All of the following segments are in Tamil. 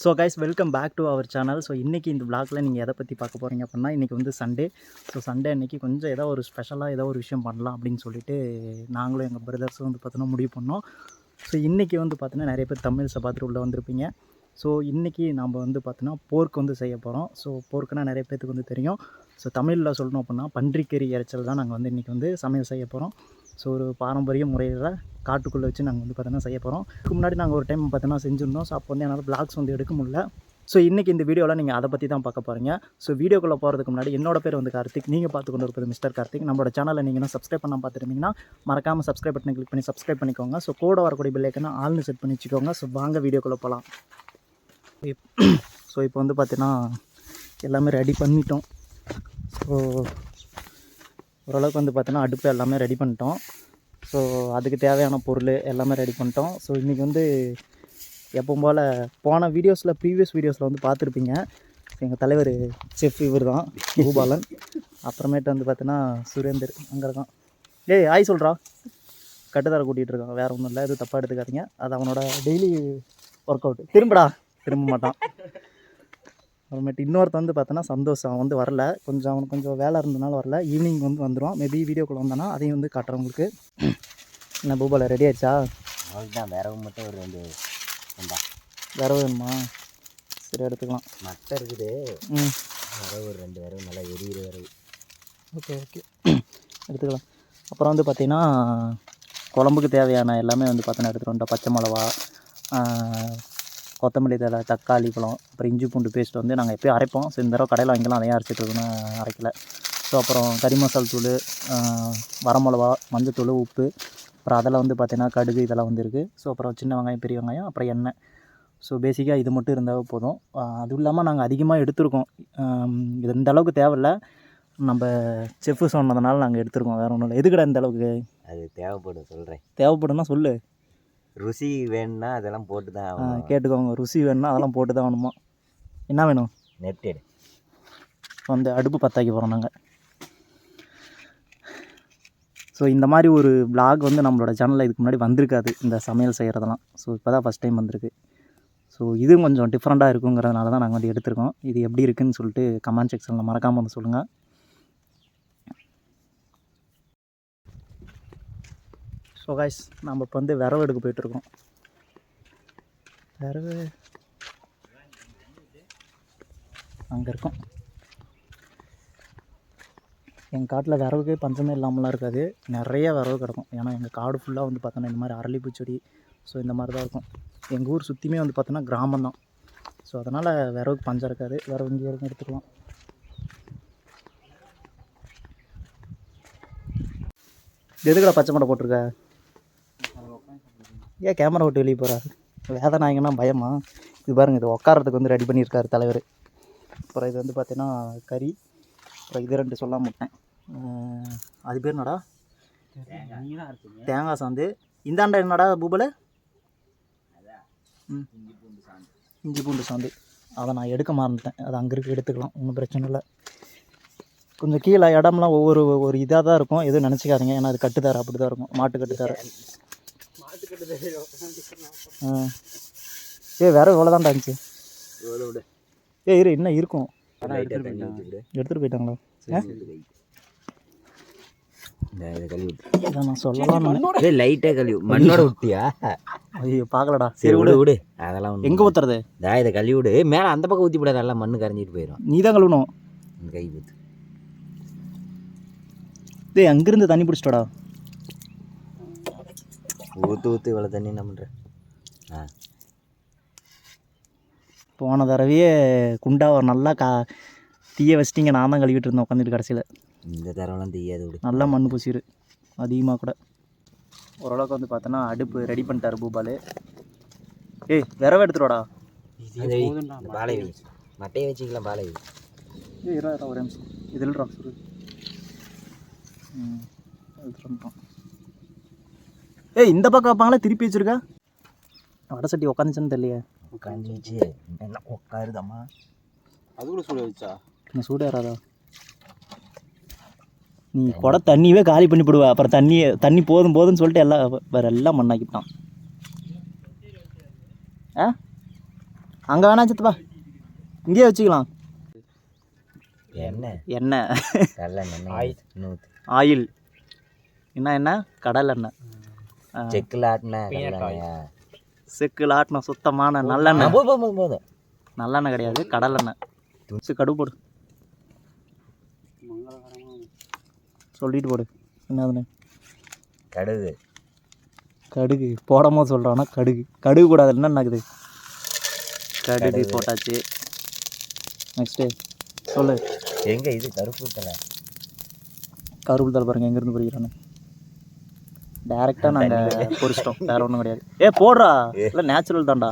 So guys welcome back to our channel so இன்றைக்கி இந்த vlogல நீங்கள் எதை பற்றி பார்க்க போகிறீங்க அப்படின்னா இன்றைக்கி வந்து சண்டே ஸோ சண்டே அன்றைக்கி கொஞ்சம் ஏதோ ஒரு ஸ்பெஷலாக ஏதோ ஒரு விஷயம் பண்ணலாம் அப்படின்னு சொல்லிட்டு நாங்களும் எங்கள் பிரதர்ஸும் வந்து பார்த்தோன்னா முடிவு பண்ணோம். ஸோ இன்றைக்கி வந்து பார்த்தோன்னா நிறைய பேர் தமிழ்ஸை பார்த்துட்டு உள்ளே வந்திருப்பீங்க. ஸோ இன்றைக்கி நம்ம வந்து பார்த்தோன்னா போர்க் வந்து செய்ய போகிறோம் ஸோ போர்க்குனா நிறைய பேர்த்துக்கு வந்து தெரியும். ஸோ தமிழில் சொல்லணும் அப்படின்னா பன்றிக்கறி இறைச்சல் தான் நாங்கள் வந்து இன்றைக்கி வந்து சமையல் செய்ய போகிறோம் ஸோ ஒரு பாரம்பரிய முறையில் காட்டுக்குள்ளே வச்சு நாங்கள் வந்து பார்த்தோன்னா செய்ய போகிறோம். இதுக்கு முன்னாடி நாங்கள் ஒரு டைம் பார்த்தோன்னா செஞ்சுருந்தோம். ஸோ அப்போ வந்து என்னால் பிளாக்ஸ் வந்து எடுக்க முடியல. ஸோ இன்றைக்கி இந்த வீடியோவில் நீங்கள் அதை பற்றி தான் பார்க்க போகிறீங்க. ஸோ வீடியோக்குள்ளே போகிறதுக்கு முன்னாடி என்னோட பேர் வந்து கார்த்திக். நீங்கள் பார்த்து கொண்டு இருப்பது மிஸ்டர் கார்த்திக். நம்மளோட சேனலை நீங்கள் இன்னும் சப்ஸ்கிரைப் பண்ணால் பார்த்துருந்தீங்கன்னா மறக்காமல் சப்ஸ்கிரைப் பட்டனை கிளிக் பண்ணி சப்ஸ்கிரைப் பண்ணிக்கோங்க. ஸோ கூட வரக்கூடிய பில்லைக்கனா ஆள்னு செட் பண்ணி வச்சுக்கோங்க. ஸோ வாங்க வீடியோக்குள்ளே போகலாம். ஸோ இப்போ வந்து பார்த்தீங்கன்னா எல்லாமே ரெடி பண்ணிட்டோம். ஸோ ஓரளவுக்கு வந்து பார்த்தீங்கன்னா அடுப்பு எல்லாமே ரெடி பண்ணிட்டோம். ஸோ அதுக்கு தேவையான பொருள் எல்லாமே ரெடி பண்ணிட்டோம். ஸோ இன்றைக்கி வந்து எப்பவும் போல் போன வீடியோஸில் ப்ரீவியஸ் வீடியோஸில் வந்து பார்த்துருப்பீங்க. எங்கள் தலைவர் செஃப் இவர் தான் பூபாலன் அப்புறமேட்டு வந்து பார்த்தீங்கன்னா சுரேந்தர் அங்கே இருக்கான். ஏய் ஆய் சொல்கிறா கட்டுத்தர கூட்டிகிட்டு இருக்கான். வேறு ஒன்றும் இல்லை எதுவும் தப்பாக எடுத்துக்காதீங்க. அது அவனோட டெய்லி ஒர்க் அவுட் திரும்படா. திரும்ப மாட்டான். அப்புறமேட்டு இன்னொருத்த வந்து பார்த்தோன்னா சந்தோஷம் அவன் வந்து வரல. கொஞ்சம் அவனுக்கு கொஞ்சம் வேலை இருந்தனால வரல. ஈவினிங் வந்து வந்துடுவான் மேபி வீடியோக்குள்ளே வந்தானா அதையும் வந்து காட்டுறேன் உங்களுக்கு. என்ன பூபால ரெடி ஆயிடுச்சா? அவ்வளோதான் விரவு மட்டும் ஒரு ரெண்டு ரெண்டா வேற வேணுமா? சரி எடுத்துக்கலாம். மட்டை இருக்குது. ம். விரவு ஒரு ரெண்டு விரவு நல்லா எரியிற விரவு ஓகே ஓகே. எடுத்துக்கலாம். அப்புறம் வந்து பார்த்திங்கன்னா குழம்புக்கு தேவையான எல்லாமே வந்து பார்த்தோன்னா எடுத்துகிட்டு வந்துட்டோம். பச்சை மிளவா கொத்தமல்லி தழை தக்காளி பழம் அப்புறம் இஞ்சி பூண்டு பேஸ்ட் வந்து நாங்கள் எப்பயும் அரைப்போம். ஸோ இந்த தடவை கடையில் வாங்கிக்கலாம். அதையும் அரைச்சிட்டு இருக்கணும் அரைக்கல. ஸோ அப்புறம் கறி மசால் தூள் வரமிளவா மஞ்சத்தூள் உப்பு அப்புறம் அதில் வந்து பார்த்தீங்கன்னா கடுகு இதெல்லாம் வந்து இருக்குது ஸோ அப்புறம் சின்ன வெங்காயம் பெரிய வெங்காயம் அப்புறம் எண்ணெய். ஸோ பேசிக்காக இது மட்டும் இருந்தால் போதும். அதுவும் இல்லாமல் நாங்கள் அதிகமாக எடுத்திருக்கோம். இது இந்த அளவுக்கு தேவையில்ல. நம்ம செஃப்பு சொன்னதுனால நாங்கள் எடுத்திருக்கோம். வேறு ஒன்றும் இல்லை. எதுக்குடா இந்த அளவுக்கு? அது தேவைப்படும். சொல்கிறேன் தேவைப்படும்னா சொல்லு. ருசி வேணும்னா அதெல்லாம் போட்டு தான் ஆகணும். கேட்டுக்கோங்க. ருசி வேணும்னா அதெல்லாம் போட்டு தான் வேணுமா? என்ன வேணும் நெட்டெடு வந்து அடுப்பு பற்றாக்கி போகிறோம் நாங்கள் ஸோ இந்த மாதிரி ஒரு vlog வந்து நம்மளோட சேனலில் இதுக்கு முன்னாடி வந்திருக்காது. இந்த சமையல் செய்கிறதெல்லாம் ஸோ இப்போ தான் ஃபஸ்ட் டைம் வந்திருக்கு. ஸோ இதுவும் கொஞ்சம் டிஃப்ரெண்ட்டாக இருக்குங்கிறதுனால தான் நாங்கள் வந்து எடுத்திருக்கோம். இது எப்படி இருக்குன்னு சொல்லிட்டு கமெண்ட் செக்ஷனில் மறக்காமல் வந்து சொல்லுங்கள் ஸோ காய்ஸ் நம்ம இப்போ வந்து விரவு எடுக்க போயிட்டுருக்கோம் விரவு அங்கே இருக்கோம். எங்கள் காட்டில் விறகுக்கே பஞ்சமே இல்லாமலாம் இருக்காது. நிறைய விரவு கிடக்கும். ஏன்னா எங்கள் காடு ஃபுல்லாக வந்து பார்த்தோன்னா இந்த மாதிரி அரளிப்பூ செடி ஸோ இந்த மாதிரி தான் இருக்கும். எங்கள் ஊர் சுற்றியுமே வந்து பார்த்தோன்னா கிராமம் தான் ஸோ அதனால் விறவுக்கு பஞ்சம் இருக்காது. விறகு இங்கே இருக்கும் எடுத்துக்கலாம். எதுக்கடா பச்சை மட்டை போட்டிருக்க? ஏன் கேமரா விட்டு வெளியே போகிறாரு வேத நாயகனா பயமா? இது பாருங்கள் இது உட்காரத்துக்கு வந்து ரெடி பண்ணியிருக்காரு தலைவர். அப்புறம் இது வந்து பார்த்தீங்கன்னா கறி. அப்புறம் இது ரெண்டு சொல்ல மாட்டேன் அது பேர் என்னடா? தேங்காய் சாந்து. இந்தாண்டா என்னடா பூபல? ம். இஞ்சி பூண்டு சாந்து. அதை நான் எடுக்க மறந்துட்டேன். அது அங்கே இருக்க எடுத்துக்கலாம். ஒன்றும் பிரச்சனை இல்லை. கொஞ்சம் கீழே இடம்லாம் ஒவ்வொரு ஒரு இதாக தான் இருக்கும். எதுவும் நினச்சிக்காதீங்க. ஏன்னா அது கட்டுத்தார அப்படி தான் இருக்கும். மாட்டு கட்டுத்தார ஆ ஏ வேற எவ்வளோ தான்டா இருந்துச்சு. ஏ இரு இன்னும் இருக்கும். விடு. எடுத்துகிட்டு போயிட்டாங்களா? கழுவி நான் சொல்லலாம் ஏய் லைட்டாக கழுவி. மண்ணோட விட்டியா ஐயோ பார்க்கலடா. சரி விடு விடு. அதெல்லாம் ஒன்று எங்கே ஊற்றுறது தா இதை கழுவி விடு. மேலே அந்த பக்கம் ஊற்றி விடாத எல்லாம் மண்ணு கரைஞ்சிட்டு போயிடும் நீ தான் கழுவணும். கை ஊற்று டேய் அங்கேருந்து தண்ணி பிடிச்சிட்டோடா ஊற்று ஊற்று இவ்வளோ தண்ணி என்ன பண்ணுற ஆ. போன தடவையே குண்டா ஒரு நல்லா கா தீய வச்சிட்டிங்க. நான் தான் கழுவிட்டு இருந்தேன் உட்காந்துட்டு கடைசியில். இந்த தரவெல்லாம் தெரியாது விடு நல்லா மண் பூசிரு. அதிகமாக கூட. ஓரளவுக்கு வந்து பார்த்தோன்னா அடுப்பு ரெடி பண்ணிட்டாரு பூபாலு. ஏய் விரவ எடுத்துருவாடா. பாலை வை. மட்டையை வச்சுக்கலாம் பாலை வை. ஏய் இரா இரா ஒரே நிமிஷம். இதில் ட்ராப் சொல்லு ம் எடுத்துட்டு வந்துட்டோம் ஏய் இந்த பக்கம் வைப்பாங்களே? திருப்பி வச்சிருக்கா? வடை சட்டி உட்காந்துச்சுன்னு தெரியலையே. உட்காந்து வச்சு என்ன உட்காருதம்மா அது கூட சூட வச்சா நான் சூடு ஏறாதா நீ குட தண்ணியவே காலி பண்ணி போடுவ. அப்புறம் தண்ணியை தண்ணி போதும் போதும்னு சொல்லிட்டு எல்லாம் வேற எல்லாம் மண்ணாக்கிட்டான். ஆ? அங்கே வேணா சித்தப்பா இங்கேயே வச்சுக்கலாம். எண்ணெய். எண்ணெய் ஆயில். என்ன என்ன? கடல் எண்ணெய். செக்கில் ஆட்டின செக்கில் ஆட்டின சுத்தமான நல்லெண்ணெய். போதும் நல்லெண்ணெய் கிடையாது கடலெண்ணெய். சரி கடுகு போடு. சொல்லிட்டு போடு. என்னதுன்னு? கடுகு. கடுகு. போடாமல் சொல்கிறான்னா கடுகு. கடுகு கூடாது என்ன நடக்குது கடுகு போட்டாச்சு. நெக்ஸ்ட்டு சொல்லு. எங்க இது? கருப்பு தலை. கருவேப்பிலை தலை பாருங்க எங்கேருந்து பொறிக்கிறான்னு டேரெக்டாக நாங்கள் பொரிச்சிட்டோம். வேறு ஒன்றும் கிடையாது. ஏ போடுறா. இல்லை நேச்சுரல் தான்டா.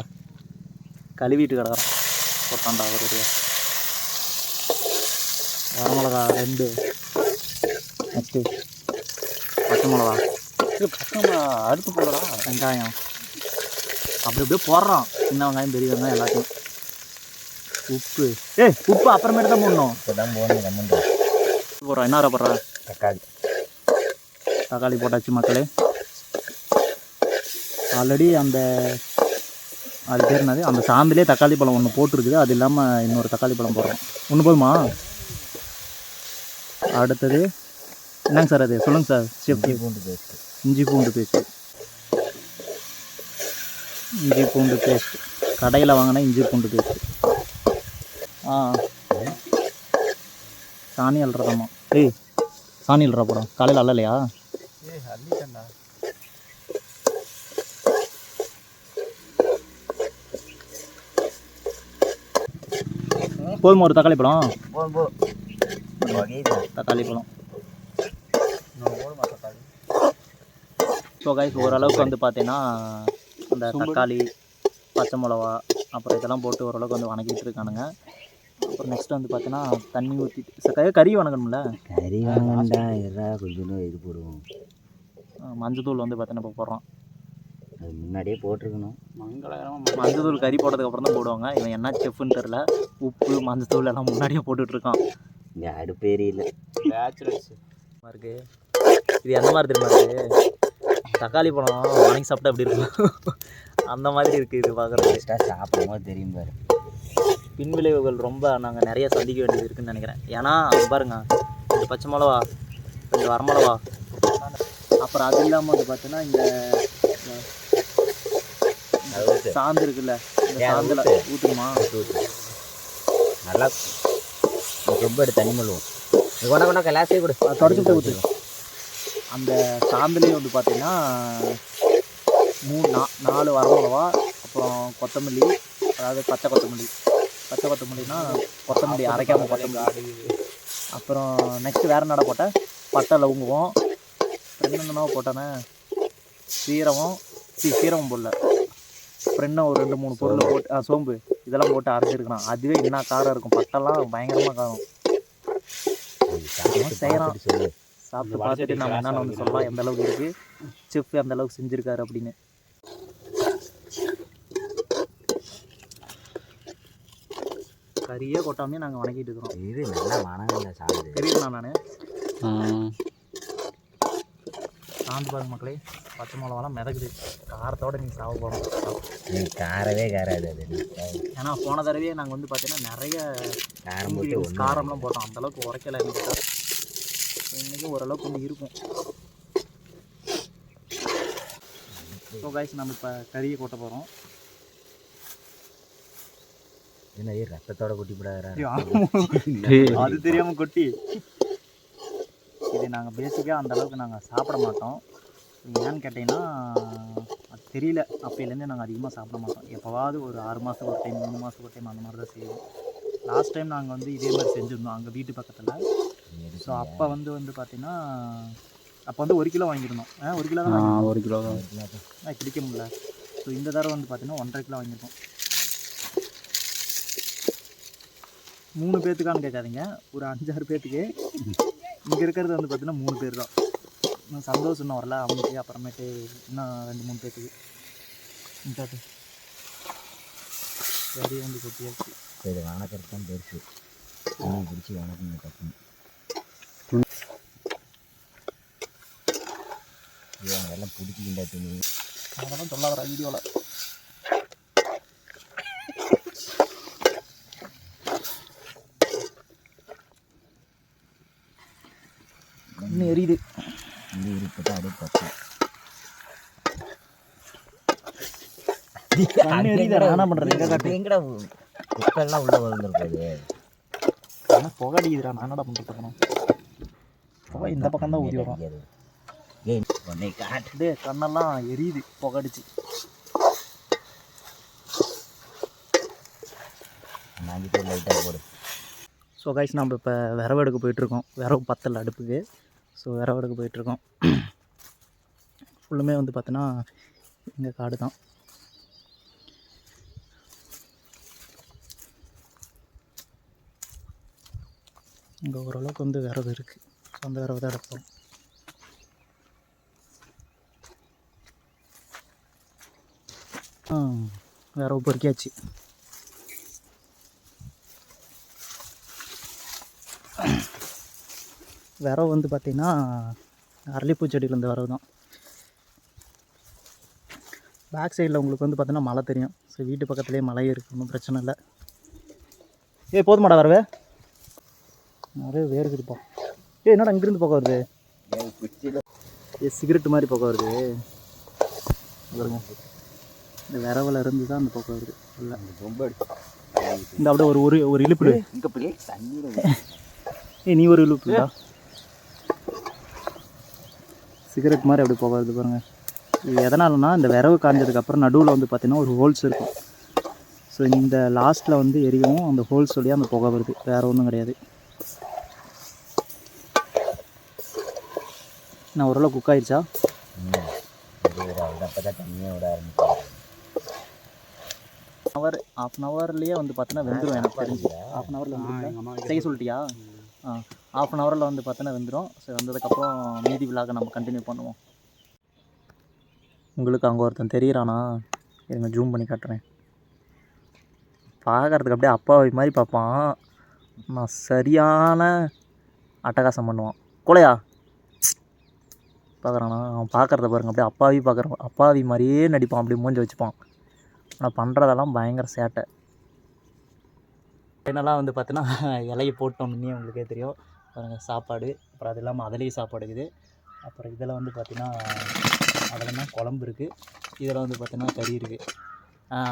கழுவிட்டு கிடக்குறோம். போட்டான்டா அவருடைய வரமிளகா ரெண்டு. நெக்ஸ்ட்டு பச்சை மிளகா. பச்சை அடுத்து போடுறா. வெங்காயம். அப்படி அப்படியே போடுறோம். சின்ன வெங்காயம் பெரிய வெங்காயம் எல்லாத்தையும். உப்பு. ஏய் உப்பு அப்புறமேட்டு தான் போடணும். இப்போ தான் கம்மன் போடுறோம். என்ன போடுறா? தக்காளி. தக்காளி போட்டாச்சு மக்களே. ஆல்ரெடி அந்த அது பேர் என்னது? அந்த சாந்திலே தக்காளி பழம் ஒன்று போட்டிருக்குது. அது இல்லாமல் இன்னொரு தக்காளி பழம் போடுறோம். ஒன்று போதுமா? அடுத்தது என்னங்க சார் அது? சொல்லுங்கள் சார். இஞ்சி பூண்டு பேஸ்ட்டு இஞ்சி பூண்டு பேஸ்ட்டு இஞ்சி பூண்டு பேஸ்ட் கடையில் வாங்கின இஞ்சி பூண்டு பேஸ்ட்டு ஆ. சாணி அல்றதாம்மா ஏய் சாணி அல்றா போடும் காலையில் அல்லலையா ஏய் அள்ளிட்டேன்டா போதுமா ஒரு தக்காளி பழம்? போதும் தக்காளி பழம். ஸோ கைஸ் ஓரளவுக்கு வந்து பார்த்தீங்கன்னா அந்த தக்காளி பச்சை மிளவா அப்புறம் இதெல்லாம் போட்டு ஓரளவுக்கு வந்து வணக்கிட்டு இருக்கானுங்க. அப்புறம் நெக்ஸ்ட் வந்து பார்த்தீங்கன்னா தண்ணி ஊற்றிட்டு கறி வணக்கணும்ல கறி வாங்கண்டா எதா கொஞ்சம் இது போடுவோம். மஞ்சத்தூள் வந்து பார்த்தீங்கன்னா இப்போ போடுறோம். அது முன்னாடியே போட்டிருக்கணும். மங்களகரமாக மஞ்சத்தூள் கறி போட்டதுக்கு அப்புறம் தான் போடுவாங்க. இவன் என்ன செஃப்னு தெரில உப்பு மஞ்சத்தூள் எல்லாம் முன்னாடியே போட்டுட்டு இருக்கான் இங்கே அடுப்பேரி இல்லை. பேச்சுலர்ஸ். இருக்கு. இது எந்த மாதிரி தெரியுமா இருக்கு? தக்காளி பழம் வணங்கி சாப்பிட்டா எப்படி இருக்கும்? அந்த மாதிரி இருக்குது இது பார்க்குறது சாப்பிடும் போது தெரியும் பாரு. பின்விளைவுகள் ரொம்ப நாங்கள் நிறைய சந்திக்க வேண்டியது இருக்குன்னு நினைக்கிறேன். ஏன்னா பாருங்க. ரெண்டு பச்சை மிளவா ரெண்டு வரமிளவா அப்புறம் அது இல்லாமல் வந்து பார்த்தீங்கன்னா இந்த. சாந்து இருக்குல்ல சாந்தில். ஊற்றுமா. நல்லா ரொம்ப எடுத்து தண்ணி மல்லுவோம் நீ கொண்டா கொண்டா கிளாஸே கொடு தொடச்சி போய் ஊற்று அந்த சாந்துலேயே வந்து பார்த்தீங்கன்னா மூணு நா நாலு வரமிளவா அப்புறம் கொத்தமல்லி அதாவது பச்சை கொத்தமல்லி பச்சை கொத்தமல்லினா கொத்தமல்லி அரைக்காமல் கொத்தமல்லி அப்புறம் நெக்ஸ்ட் வேறு என்னடா போட்டேன் பட்டை லவங்குவோம் அப்புறம் என்னென்ன போட்டேனே சீரகம் சீ சீரகம் போடல அப்புறம் இன்னும் ஒரு ரெண்டு மூணு பொருள் போட்டு சோம்பு. இதெல்லாம் போட்டு அரைச்சிருக்கணும் அதுவே என்ன காரம் இருக்கும்? பட்டெல்லாம் பயங்கரமாக காரம். சொல்லு. சாப்பிட்டு பார்த்துட்டு நம்ம என்னென்ன வந்து சொல்லலாம். எந்த அளவுக்கு இருக்குது செஃப் எந்த அளவுக்கு செஞ்சுருக்காரு அப்படின்னு. கறியே கொட்டாமே நாங்கள் வணக்கிட்டு இருக்கிறோம். இது நல்லா மனங்கள்ல சாப்பிடுது தெரியுதுண்ணா நான்? சாந்து பாருங்க மக்களே. பச்சை மிளகாலாம் மிதக்குது. காரத்தோட நீங்கள் சாப்பிட போகணும் நீ காரவே காராது அது. ஏன்னா போன தடவையே நாங்கள் வந்து பார்த்தீங்கன்னா நிறைய காரம் போட்டு காரம்லாம் போட்டோம். அந்த அளவுக்கு உரைக்கல இன்றைக்கும் ஓரளவுக்கு கொஞ்சம் இருக்கும். ஸோ காய்ஸ் நம்ம இப்போ கறியை கொட்ட போகிறோம் என்ன ரத்தத்தோட குட்டி போடாதா அது தெரியாம கொட்டி. இது நாங்கள் பேசிக்காக அந்த அளவுக்கு நாங்கள் சாப்பிட மாட்டோம். ஏன்னு கேட்டிங்கன்னா அது தெரியல. அப்போலேருந்தே நாங்கள் அதிகமாக சாப்பிட மாட்டோம். எப்போவாவது ஒரு ஆறு மாதத்துக்கு ஒரு டைம் மூணு மாதத்துக்கு ஒரு டைம் அந்த மாதிரி தான் செய்வோம். லாஸ்ட் டைம் நாங்கள் வந்து இதே மாதிரி செஞ்சுருந்தோம். அங்கே வீட்டு பக்கத்தில். ஸோ அப்போ வந்து வந்து பார்த்தீங்கன்னா அப்போ வந்து ஒரு கிலோ வாங்கியிருந்தோம். ஆ ஒரு கிலோ தான் ஒரு கிலோ ஆ பிடிக்க முடியல. ஸோ இந்த தடவை வந்து பார்த்தீங்கன்னா ஒன்றரை கிலோ வாங்கியிருக்கோம். மூணு பேர்த்துக்கான்னு கேட்காதீங்க. ஒரு அஞ்சாறு பேர்த்துக்கு இங்கே இருக்கிறது வந்து பார்த்தீங்கன்னா மூணு பேர் தான். இன்னும் சந்தோஷம் இன்னும் வரல அவனுக்கு அப்புறமேட்டு இன்னும் ரெண்டு மூணு பேர்த்துக்கு இந்தாட்டு. சரி வந்து கொட்டியாச்சு. சரி வணக்கிறது தான் பெருசு பிடிச்சி வணக்கணும் டக்குன்னு. ஐயோ அதெல்லாம் பிடிச்சிக்கிண்டா துணி அதெல்லாம் சொல்லாத வீடியோவில் எரியுது இந்த இருப்பத்தை அப்படியே பத்து கண்ணு எரியுது என்ன பண்ணுறது எங்கடா குப்பெல்லாம் உள்ள வந்துருக்குது ஆனால் புகை அடிக்குதுடா. நான் என்னடா பண்ணுறது புகை இந்த பக்கம் தான் ஊதி வரும். டே கண்ணெல்லாம் எரியுது. புகை அடிச்சு. லைட்டாக போடு. ஸோ கைஸ் நம்ம இப்போ விரவு எடுக்க போயிட்டுருக்கோம். விரவு பத்தல அடுப்புக்கு. ஸோ விரவு எடுக்க போயிட்டுருக்கோம். ஃபுல்லுமே வந்து பார்த்தோன்னா எங்கள் காடு தான் இங்கே ஓரளவுக்கு வந்து விரவு இருக்குது ஸோ அந்த விரவு தான் எடுப்போம். விரவு பொறுக்கியாச்சு. விரவு வந்து பார்த்திங்கன்னா அரளிப்பூ செடியிலேருந்து வரவு தான். பேக் சைடில் உங்களுக்கு வந்து பார்த்தீங்கன்னா மழை தெரியும். ஸோ வீட்டு பக்கத்துலேயே மலை இருக்குது ஒன்றும் பிரச்சனை இல்லை. ஏ போதுமாடா வரவே நிறைய வேர்க்குதுப்பா ஏய் என்னடா இங்கேருந்து போக வருது? ஏ சிகரெட் மாதிரி போக வருது. பாருங்க. இந்த விரவில் இருந்து தான் அந்த போக்க வருது. இல்லை. ரொம்ப இந்த அப்படியே ஒரு ஒரு ஒரு இழுப்பு ஏய் நீ ஒரு இழுப்புடா சிகரெட் மாதிரி அப்படி போக வருது பாருங்க. இது எதனாலனா இந்த விரவு காஞ்சதுக்கப்புறம் நடுவில் வந்து பார்த்தீங்கன்னா ஒரு ஹோல்ஸ் இருக்கும். ஸோ இந்த லாஸ்ட்டில் வந்து எரியவும் அந்த ஹோல்ஸ் வழியாக அந்த புகை வருது. வேறு ஒன்றும் கிடையாது. நான் ஓரளவு குக் ஆயிடுச்சா ஹவர் ஆஃப் அன் ஹவர்லேயே வந்து பார்த்தீங்கன்னா வெந்துடும் எனக்கு தெரிஞ்சு. ஆஃப் அன் ஹவரில் வந்து செய்ய சொல்லிட்டியா? ஆ ஆஃப் அன் ஹவரில் வந்து பார்த்தோன்னா வெந்துடும் ஸோ வந்ததுக்கப்புறம் மீதி விழாக நம்ம கண்டினியூ பண்ணுவோம். உங்களுக்கு அங்கே ஒருத்தன் தெரியறானா? இருங்க ஜூம் பண்ணி காட்டுறேன். பார்க்கறதுக்கு அப்படியே அப்பாவை மாதிரி பார்ப்பான். நான் சரியான அட்டகாசம் பண்ணுவான். கொலையா? பார்க்குறானா அவன் பார்க்குறத பாருங்க. அப்படியே அப்பாவி பார்க்குறான் அப்பாவி மாதிரியே நடிப்பான். அப்படியே மூஞ்சி வச்சுப்பான். ஆனால் பண்ணுறதெல்லாம் பயங்கர சேட்டை. என்னெல்லாம் வந்து பார்த்தீங்கன்னா இலையை போட்டோன்னே உங்களுக்கே தெரியும். பாருங்க சாப்பாடு. அப்புறம் அது இல்லாமல் அதுலேயும் சாப்பாடு இருக்குது. அப்புறம் இதில் வந்து பார்த்தீங்கன்னா அதில் தான் குழம்பு இருக்குது இதில் வந்து பார்த்தீங்கன்னா கறி இருக்குது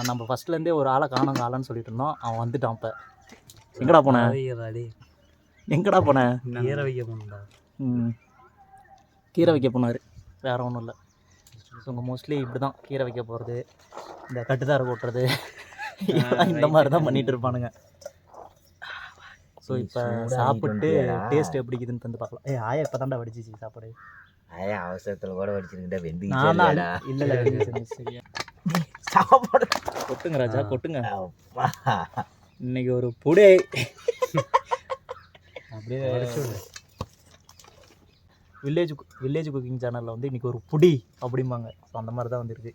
நம்ம ஃபஸ்ட்லேருந்தே ஒரு ஆளை காணோம் காலன்னு சொல்லிட்டு இருந்தோம். அவன் வந்துட்டான் இப்போ. எங்கடா போனேன் எங்கடா போனேன் ஈர வைக்க போகணும்டா ம். கீரை வைக்க போனார். வேறு ஒன்றும் இல்லை. உங்கள் மோஸ்ட்லி இப்படி தான் கீரை வைக்க போகிறது இந்த கட்டுதார போட்டுறது இதெல்லாம் இந்த மாதிரி தான் பண்ணிகிட்டு இருப்பானுங்க ஸோ இப்போ சாப்பிட்டு? டேஸ்ட் எப்படி இருக்குதுன்னு தந்து பார்க்கலாம். ஏ ஆயா இப்போ தாண்டா வடிச்சிச்சு சாப்பாடு. ஆயா அவசரத்தில் கூட வடிச்சிருக்கிட்ட வெந்து இல்லை இல்லை சரியா சாப்பாடு. கொட்டுங்க ராஜா கொட்டுங்க. இன்னைக்கு ஒரு புடே. அப்படியே வில்லேஜ் வில்லேஜ் குக்கிங் சேனலில் வந்து இன்னைக்கு ஒரு புடி அப்படிம்பாங்க. ஸோ அந்த மாதிரி தான் வந்துருக்கு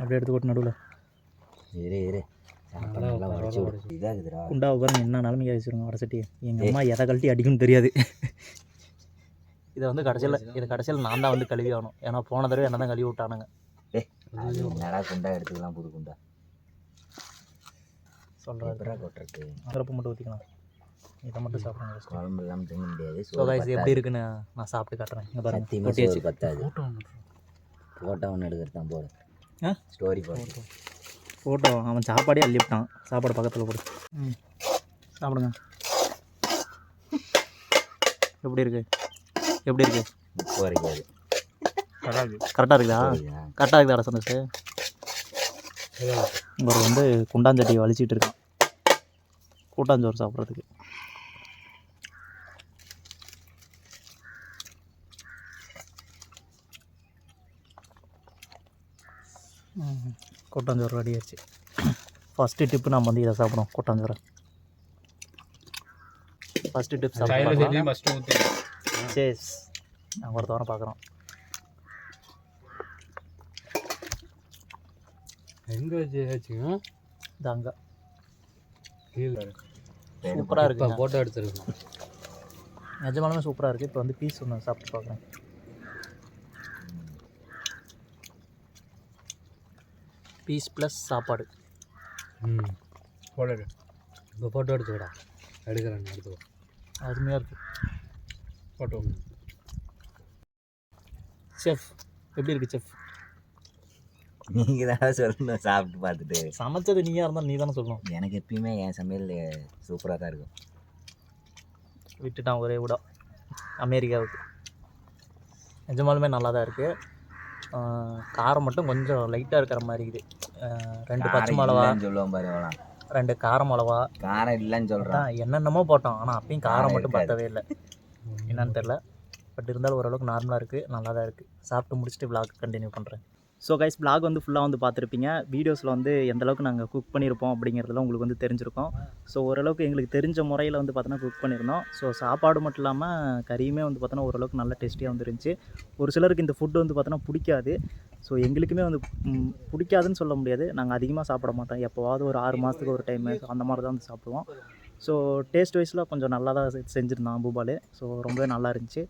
அப்படியே எடுத்து கொட்டு நடுவில். இரு இரு. குண்டாவை பாருங்க என்ன நிலமைக்கு வச்சுருங்க வடை சட்டி எங்கள் அம்மா எதை கழட்டி அடிக்கும்னு தெரியாது. இதை வந்து கடைசியில் இதை கடைசியில் நான் தான் வந்து கழுவி ஆகணும். ஏன்னா போன தடவை என்ன தான் கழுவி விட்டானுங்க. குண்டா எடுத்துக்கலாம் புது குண்டா? எப்படா கொட்டுறது சிறப்பு மட்டும் ஊற்றிக்கலாம் இதை மட்டும் சாப்பிடுங்க குழம்பு இல்லாமல் முடியாது. ஸோ கைஸ் எப்படி இருக்குன்னு நான் சாப்பிட்டு காட்டுறேன். இங்கே பாருங்க கொட்டியாச்சு சோறு பத்தாது. ஃபோட்டோ ஒன்று எடுக்கிறது தான் போடு ஆ? ஸ்டோரி போட்டு ஃபோட்டோ அவன் சாப்பாடே அள்ளி விட்டான். சாப்பாடு பக்கத்தில் போடு. ம். சாப்பிடுங்க. எப்படி இருக்கு? எப்படி இருக்கு? வரைக்காது கரெக்டாக இருக்குதா? கரெக்டாக இருக்குதாடா சந்தோஷ் இங்கே வந்து குண்டாஞ்சட்டியை வலிச்சிட்டு இருக்கான் கூட்டாஞ்சோறு சாப்பிட்றதுக்கு. கூட்டாஞ்சோறு ரெடி ஆச்சு ஃபஸ்ட்டு டிப்பு நம்ம வந்து இதை சாப்பிடுவோம் கூட்டாஞ்சோறு. ஃபஸ்ட்டு டிப் ஊற்றி சேஸ் நாங்கள் ஒரு தவிர பார்க்குறோம். எங்கே வச்சு வச்சுங்க? இது அங்கே. கீழே சூப்பராக இருக்குங்க. ஃபோட்டோ எடுத்துருக்கோம். நிஜமாலுமே சூப்பராக இருக்குது இப்போ வந்து பீஸ் ஒன்று சாப்பிட்டு பார்க்குறேன் பீஸ் ப்ளஸ் சாப்பாடு. ம். போடு இப்போ ஃபோட்டோ எடுத்துக்கடா எடுக்கிறேன் எடுத்துக்கோ. அருமையாக இருக்குது ஃபோட்டோ செஃப் எப்படி இருக்குது செஃப் நீங்கள் தான் சொல்லணும் சாப்பிட்டு பார்த்துட்டு. சமைச்சது நீயாக இருந்தால் நீ தானே சொல்லணும். எனக்கு எப்பயுமே என் சமையல் சூப்பராக தான் இருக்கும். விட்டுட்டான் ஒரே விடா அமெரிக்காவுக்கு. நிஜமாலுமே நல்லா தான் இருக்குது காரம் மட்டும் கொஞ்சம் லைட்டாக இருக்கிற மாதிரி இருக்குது. ரெண்டு பச்சை காரம் மிளவா சொல்லுவோம் பாரு அவளாம் ரெண்டு கார மிளவா காரம் இல்லைன்னு சொல்கிறான் என்னென்னமோ போட்டோம். ஆனால் அப்பயும் காரம் காரம் மட்டும். பத்தவே இல்லை. என்னன்னு தெரில பட் இருந்தாலும் ஓரளவுக்கு நார்மலாக இருக்குது நல்லா தான் இருக்குது சாப்பிட்டு முடிச்சுட்டு vlog கண்டினியூ பண்ணுறேன் ஸோ கைஸ் பிளாக் வந்து ஃபுல்லாக வந்து பார்த்துருப்பீங்க. வீடியோஸில் வந்து எந்தளவுக்கு நாங்கள் குக் பண்ணியிருப்போம் அப்படிங்கிறதுலாம் உங்களுக்கு வந்து தெரிஞ்சிருக்கோம். ஸோ ஓரளவுக்கு எங்களுக்கு தெரிஞ்ச முறையில் வந்து பார்த்தோன்னா குக் பண்ணியிருந்தோம் ஸோ சாப்பாடு மட்டும் இல்லாமல் கறியுமே வந்து பார்த்தோன்னா ஓரளவுக்கு நல்ல டேஸ்டியாக வந்துருந்துச்சு. ஒரு சிலருக்கு இந்த ஃபுட்டு வந்து பார்த்தோன்னா பிடிக்காது. ஸோ எங்களுக்குமே வந்து பிடிக்காதுன்னு சொல்ல முடியாது. நாங்கள் அதிகமாக சாப்பிட மாட்டோம். எப்போவாவது ஒரு ஆறு மாதத்துக்கு ஒரு டைம் அந்த மாதிரி தான் வந்து சாப்பிடுவோம். ஸோ டேஸ்ட் வைஸில் கொஞ்சம் நல்லா தான் செஞ்சுருந்தான் பூபாலு ஸோ ரொம்பவே நல்லா இருந்துச்சு.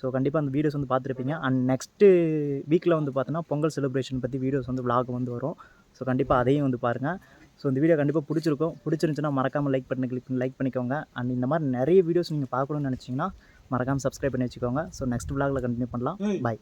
ஸோ கண்டிப்பாக அந்த வீடியோஸ் வந்து பார்த்துருப்பீங்க. அண்ட் நெக்ஸ்ட்டு வீக்கில் வந்து பார்த்தோன்னா பொங்கல் செலிப்ரேஷன் பற்றி வீடியோஸ் வந்து vlog வந்து வரும். ஸோ கண்டிப்பாக அதையும் வந்து பாருங்கள் ஸோ இந்த வீடியோ கண்டிப்பாக பிடிச்சிருக்கும். பிடிச்சிருந்துச்சுன்னா மறக்காமல் லைக் பண்ணி கிளிக் லைக் பண்ணிக்கோங்க. அண்ட் இந்த மாதிரி நிறைய வீடியோஸ் நீங்கள் பார்க்கணும்னு நினச்சிங்கன்னா மறக்காமல் சப்ஸ்கிரைப் பண்ணி வச்சுக்கோங்க. ஸோ நெக்ஸ்ட் vlogல கண்டினியூ பண்ணலாம். பை